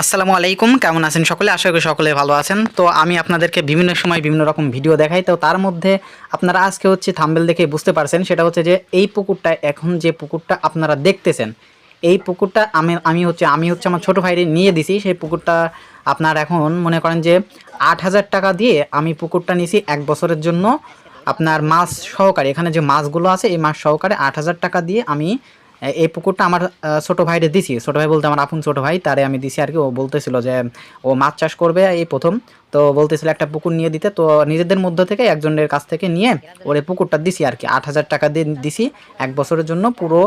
আসসালামু আলাইকুম, কেমন আছেন সকলে? আশা করি সকলে ভালো আছেন। তো আমি আপনাদেরকে বিভিন্ন সময় বিভিন্ন রকম ভিডিও দেখাই। তো তার মধ্যে আপনারা আজকে হচ্ছে থাম্বেল দেখে বুঝতে পারছেন, সেটা হচ্ছে যে এই পুকুরটা, এখন যে পুকুরটা আপনারা দেখতেছেন, এই পুকুরটা আমি আমি হচ্ছে আমি হচ্ছে আমার ছোটো ভাইরে নিয়ে দিছি। সেই পুকুরটা আপনার এখন মনে করেন যে আট হাজার টাকা দিয়ে আমি পুকুরটা নিয়েছি এক বছরের জন্য। আপনার মাছ সহকারে, এখানে যে মাছগুলো আছে, এই মাছ সহকারে আট হাজার টাকা দিয়ে আমি এই পুকুরটা আমার ছোট ভাইরে দিছি। ছোট ভাই বলতে আমার আপন ছোট ভাই, তারে আমি দিছি আর কি। ও বলতেছিল যে, ও মাছ চাষ করবে এই প্রথম। তো বলতেছিল একটা পুকুর নিয়ে দিতে। তো নিজেদের মধ্য থেকে একজনের কাছ থেকে নিয়ে ওর এই পুকুরটা দিছি আর কি। আট হাজার টাকা দিয়ে দিছি এক বছরের জন্য পুরো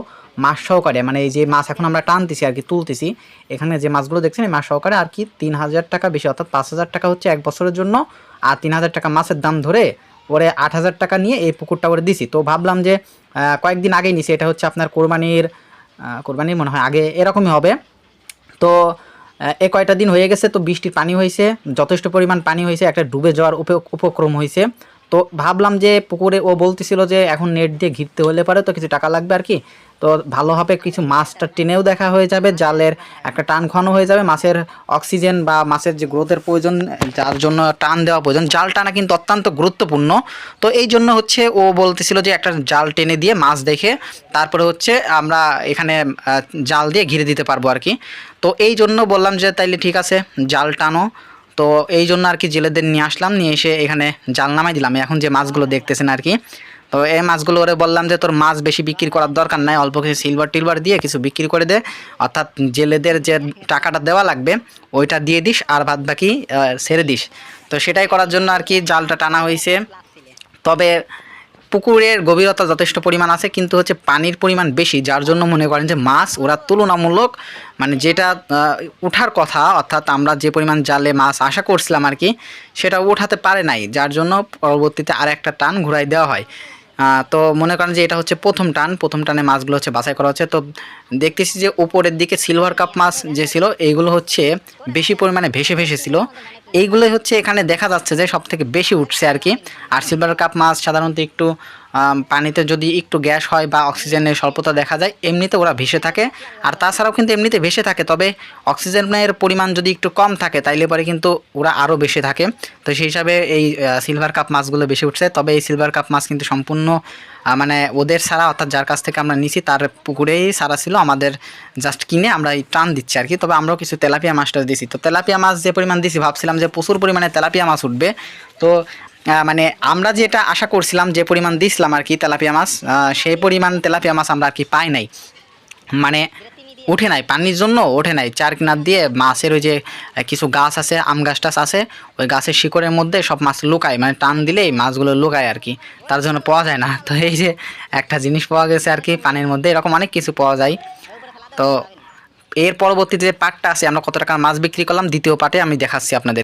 মাছ সহকারে। মানে এই যে মাছ এখন আমরা টানতেছি আর কি, তুলতেছি। এখানে যে মাছগুলো দেখছেন, এই মাছ সহকারে আর কি তিন হাজার টাকা বেশি। অর্থাৎ পাঁচ হাজার টাকা হচ্ছে এক বছরের জন্য। আর তিন হাজার টাকা মাছের দাম ধরে ওরে আট হাজার টাকা নিয়ে এই পুকুরটা ওরে দিছি। তো ভাবলাম যে কয়েকদিন আগেই নিছি, এটা হচ্ছে আপনার কোরবানির কোরবানি কোরবানির মনে হয় আগে এরকমই হবে। তো এ কয়টা দিন হয়ে গেছে, তো বৃষ্টির পানি হয়েছে যথেষ্ট পরিমাণ পানি হয়েছে একটা ডুবে যাওয়ার উপ- উপক্রম হয়েছে তো ভাবলাম যে পুকুরে ও বলতেছিল যে এখন নেট দিয়ে ঘিরতে হলে পারে তো কিছু টাকা লাগবে আর কি। তো ভালোভাবে কিছু মাছটা টেনেও দেখা হয়ে যাবে, জালের একটা টান খানো হয়ে যাবে, মাছের অক্সিজেন বা মাছের যে গ্রোথের প্রয়োজন, যার জন্য টান দেওয়া প্রয়োজন। জাল টানা কিন্তু অত্যন্ত গুরুত্বপূর্ণ। তো এই জন্য হচ্ছে ও বলতেছিল যে একটা জাল টেনে দিয়ে মাছ দেখে তারপরে হচ্ছে আমরা এখানে জাল দিয়ে ঘিরে দিতে পারব আর কি। তো এই জন্য বললাম যে তাইলে ঠিক আছে, জাল টানো। তো এই জন্য আর কি জেলেদের নিয়ে আসলাম, নিয়ে এসে এখানে জাল নামাই দিলাম। এখন যে মাছগুলো দেখতেছেন আর কি, তো এই মাছগুলো ওরে বললাম যে তোর মাছ বেশি বিক্রি করার দরকার নাই, অল্প কিছু সিলভার টিলভার দিয়ে কিছু বিক্রি করে দে। অর্থাৎ জেলেদের যে টাকাটা দেওয়া লাগবে, ওইটা দিয়ে দিস আর বাদ বাকি ছেড়ে দিস। তো সেটাই করার জন্য আর কি জালটা টানা হয়েছে তবে পুকুরের গভীরতা যথেষ্ট পরিমাণ আছে, কিন্তু হচ্ছে পানির পরিমাণ বেশি, যার জন্য মনে করেন যে মাছ ওরা তুলনামূলক মানে যেটা ওঠার কথা, অর্থাৎ আমরা যে পরিমাণ জালে মাছ আশা করছিলাম আর কি, সেটা উঠাতে পারে নাই, যার জন্য পরবর্তীতে আর একটা টান ঘুরাই দেওয়া হয়। তো মনে করেন যে এটা হচ্ছে প্রথম টান, প্রথম টানে মাছগুলো হচ্ছে বাছাই করা হচ্ছে। তো দেখতেছি যে উপরের দিকে সিলভার কাপ মাছ যে ছিল, এইগুলো হচ্ছে বেশি পরিমাণে ভেসে ভেসে ছিল। এইগুলোই হচ্ছে এখানে দেখা যাচ্ছে যে সব থেকে বেশি উঠছে আর কি। আর সিলভার কাপ মাছ সাধারণত একটু পানিতে যদি একটু গ্যাস হয় বা অক্সিজেনের স্বল্পতা দেখা যায়, এমনিতে ওরা ভেসে থাকে। আর তাছাড়াও কিন্তু এমনিতে ভেসে থাকে, তবে অক্সিজেনের পরিমাণ যদি একটু কম থাকে, তাইলে পরে কিন্তু ওরা আরও বেশি থাকে। তো সেই হিসাবে এই সিলভার কাপ মাছগুলো বেশি উঠছে। তবে এই সিলভার কাপ মাছ কিন্তু সম্পূর্ণ মানে ওদের সারা অর্থাৎ যার কাছ থেকে আমরা নিছি, তার পুকুরেই সারা ছিল, আমাদের জাস্ট কিনে আমরা এই টান দিচ্ছি আর কি। তবে আমরাও কিছু তেলাপিয়া মাছটা দিছি। তো তেলাপিয়া মাছ যে পরিমাণ দিছি, ভাবছিলাম যে প্রচুর পরিমাণে তেলাপিয়া মাছ উঠবে। তো মানে আমরা যেটা আশা করছিলাম, যে পরিমাণ দিছিলাম আর কি তেলাপিয়া মাছ সেই পরিমাণ তেলাপিয়া মাছ আমরা আর কি পাই নাই। মানে উঠে নাই, পানির জন্য ওঠে নাই। চার কিনার দিয়ে মাছের ওই যে কিছু গাছ আছে, আম গাছ টাছ আছে, ওই গাছের শিকড়ের মধ্যে সব মাছ লুকায় মানে টান দিলেই মাছগুলো লুকায় আর কি। তার জন্য পাওয়া যায় না। তো এই যে একটা জিনিস পাওয়া গেছে আর কি, পানির মধ্যে এরকম অনেক কিছু পাওয়া যায়। তো এর পরবর্তীতে যে পাটটা আছে, আমরা কত টাকার মাছ বিক্রি করলাম, দ্বিতীয় পাটে আমি দেখাচ্ছি আপনাদের।